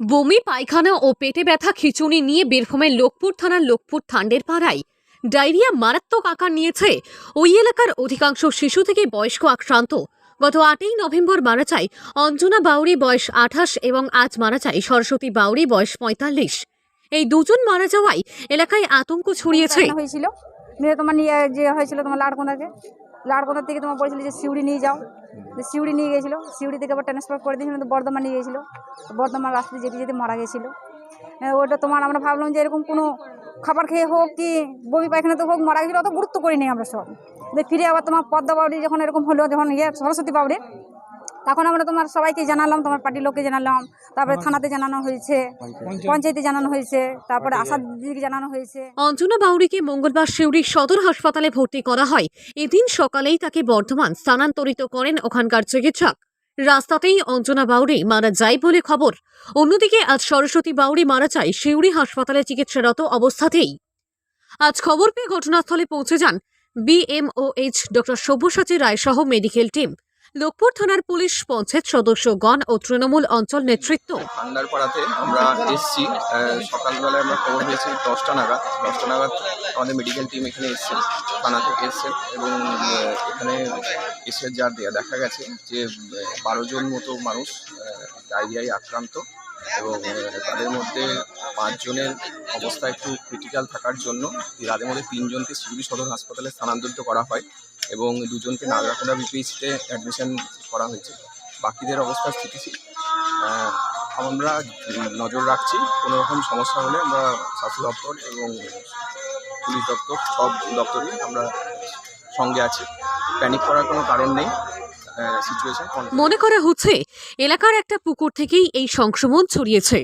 বমি, পায়খানা ও পেটে ব্যথা খিচুনি নিয়ে বীরভূমের লোকপুর থানার লোকপুর থান্ডের পাড়ায়। ডায়রিয়া মারাত্মক আকার নিয়েছে। ওই এলাকার অধিকাংশ শিশু থেকে বয়স্ক, আক্রান্ত। গত আটই নভেম্বর মারা যায় অঞ্জনা বাউরি বয়স আঠাশ, এবং আজ মারা যায় সরস্বতী বাউরি বয়স পঁয়তাল্লিশ। এই দুজন মারা যাওয়ায় এলাকায় আতঙ্ক ছড়িয়েছে। হয়েছিল। তোমার নিয়ে যে হয়েছিল তোমার লাড়কোনাকে লাড়কোনার থেকে তোমার বলেছিল যে সিউড়ি নিয়ে যাও। সিউড়ি নিয়ে গেছিল সিউড়ি থেকে আবার ট্রান্সফার করে দিয়েছিল তো বর্ধমান নিয়ে গেছিল বর্ধমান রাস্তায় যেতে যেতে মারা গেছিল ওটা তোমার আমরা ভাবলাম যে এরকম কোনো খাবার খেয়ে হোক কি বমি পায়খানাতে হোক মারা গেছিল অত গুরুত্ব করিনি আমরা সব। ফিরে আবার তোমার পদ্মা বাউরি যখন এরকম হলো যখন ইয়ে সরস্বতী বাউরি তখন আমরা তোমার সবাইকে জানালাম তোমার পার্টির লোককে জানালাম তারপরে থানাতে জানানো হয়েছে পঞ্চায়েতে। জানানো হয়েছে তারপরে আশা দিদিকে জানানো হয়েছে। অঞ্জনা বাউরিকে মঙ্গলবার সিউড়ি সদর হাসপাতালে ভর্তি করা হয়। এদিন সকালেই তাকে বর্ধমান স্থানান্তরিত করেন ওখানকার চিকিৎসক। রাস্তাতেই অঞ্জনা বাউরি মারা যায় বলে খবর। অন্যদিকে আজ সরস্বতী বাউরি মারা যায় সিউড়ি হাসপাতালে চিকিৎসারত অবস্থাতেই। আজ খবর পেয়ে ঘটনাস্থলে পৌঁছে যান বিএমওএইচ ডক্টর সব্যসাচী রায় সহ মেডিকেল টিম। লোকপুর থানার পুলিশ পঞ্চায়েত সদস্যগণ ও তৃণমূল অঞ্চল নেতৃত্ব। ঠান্ডার পাড়াতে আমরা এসছি। সকালবেলায় আমরা খবর পেয়েছি দশটা নাগাদ। দশটা নাগাদ আমাদের মেডিকেল টিম এখানে এসছে, থানা থেকে এসছে এবং এখানে এসে যা দেখা গেছে যে বারো জন মতো মানুষ ডায়রিয়ায় আক্রান্ত এবং তাদের মধ্যে পাঁচজনের অবস্থা একটু ক্রিটিক্যাল থাকার জন্য। তাদের মধ্যে তিনজনকে শিলিগুড়ি সদর হাসপাতালে স্থানান্তরিত করা হয়। এবং দুজনকে নাগরাকোনা বিপিএইচতে অ্যাডমিশন করা হয়েছে। বাকিদের অবস্থা স্থিতিশীল। আমরা নজর রাখছি, কোনো রকম সমস্যা হলে আমরা স্বাস্থ্য দপ্তর এবং পুলিশ দপ্তর, সব দপ্তরই আমরা সঙ্গে আছি। প্যানিক করার কোনো কারণ নেই মনে করা হচ্ছে, এলাকার একটা পুকুর থেকেই এই সংক্রমণ ছড়িয়েছে।